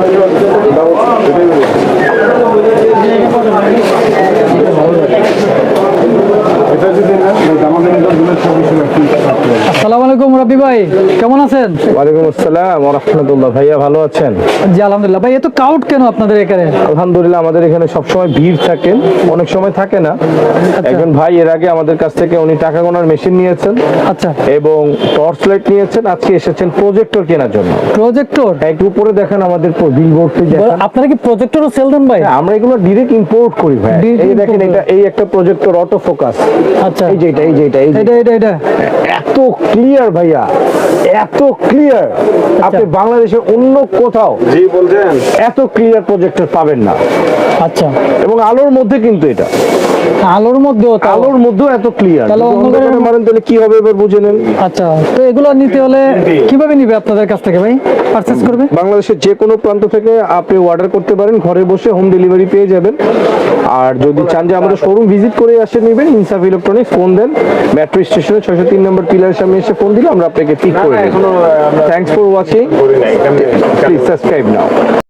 なお、出てくるわ。আসসালামু আলাইকুম রবি ভাই কেমন আছেন? ওয়ালাইকুম আসসালাম রহমতুল্লাহ ভাইয়া ভালো আছেন? জি আলহামদুলিল্লাহ। ভাই এত কাউট কেন আপনাদের এখানে? আলহামদুলিল্লাহ আমাদের এখানে সবসময় ভিড় থাকেন অনেক সময় থাকে না। একজন ভাই এর আগে আমাদের কাছ থেকে উনি টাকা গোনার মেশিন নিয়েছেন আচ্ছা। এবং টর্চ লাইট নিয়েছেন। আজকে এসেছেন প্রজেক্টর কেনার জন্য। প্রজেক্টর হ্যাঁ, একটু উপরে দেখেন আমাদের বিলবোর্ডটি দেখেন। আপনারা কি প্রজেক্টরও সেল দেন ভাই? হ্যাঁ, আমরা এগুলো ইম্পোর্ট করি ভাই। এই দেখেন এটা এই একটা প্রজেক্টর অটো ফোকাস আচ্ছা। এই যে এটা এই যে এটা এই যে এটা এটা। এটা এত ক্লিয়ার ভাইয়া এত ক্লিয়ার আপনি বাংলাদেশের অন্য কোথাও জি বলছেন। এত ক্লিয়ার প্রজেক্টর পাবেন না। আচ্ছা। এবং আলোর মধ্যে কিন্তু এটা। আলোর মধ্যেও আলোর মধ্যেও এত ক্লিয়ার তাহলে অন্ধকারে- মারেন তাহলে কি হবে? এবার বুঝে নেন। আচ্ছা তো এগুলো নিতে হলে কীভাবে নিবে আপনাদের কাছ থেকে ভাই? পারচেজ করবে? বাংলাদেশের যে কোনো প্রান্ত থেকে আপনি অর্ডার করতে পারেন। ঘরে বসে হোম ডেলিভারি পেয়ে যাবেন। আর যদি চান যে আমাদের শোরুম ভিজিট করে আসে নেবেন ইনসাফ ইলেকট্রনিক্স ফোন দেন। মেট্রো স্টেশনে ছয়শো তিন নম্বর পিলারের সামনে এসে ফোন দিলে আমরা আপনাকে পিক করে thanks for watching please subscribe now